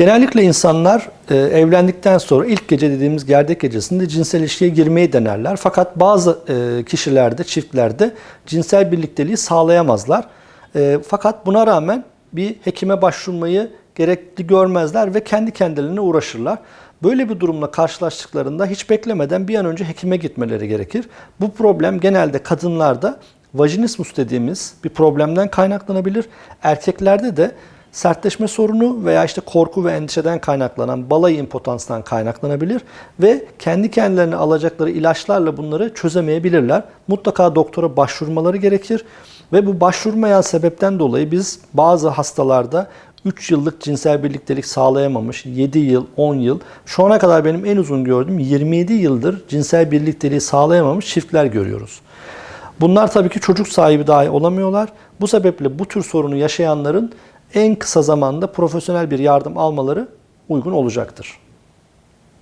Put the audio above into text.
Genellikle insanlar e, evlendikten sonra ilk gece dediğimiz gerdek gecesinde cinsel ilişkiye girmeyi denerler. Fakat bazı e, kişilerde, çiftlerde cinsel birlikteliği sağlayamazlar. E, fakat buna rağmen bir hekime başvurmayı gerekli görmezler ve kendi kendilerine uğraşırlar. Böyle bir durumla karşılaştıklarında hiç beklemeden bir an önce hekime gitmeleri gerekir. Bu problem genelde kadınlarda vajinismus dediğimiz bir problemden kaynaklanabilir. Erkeklerde de sertleşme sorunu veya işte korku ve endişeden kaynaklanan balayı impotanstan kaynaklanabilir ve kendi kendilerine alacakları ilaçlarla bunları çözemeyebilirler. Mutlaka doktora başvurmaları gerekir ve bu başvurmayan sebepten dolayı biz bazı hastalarda 3 yıllık cinsel birliktelik sağlayamamış, 7 yıl, 10 yıl, şu ana kadar benim en uzun gördüğüm 27 yıldır cinsel birlikteliği sağlayamamış çiftler görüyoruz. Bunlar tabii ki çocuk sahibi dahi olamıyorlar. Bu sebeple bu tür sorunu yaşayanların en kısa zamanda profesyonel bir yardım almaları uygun olacaktır.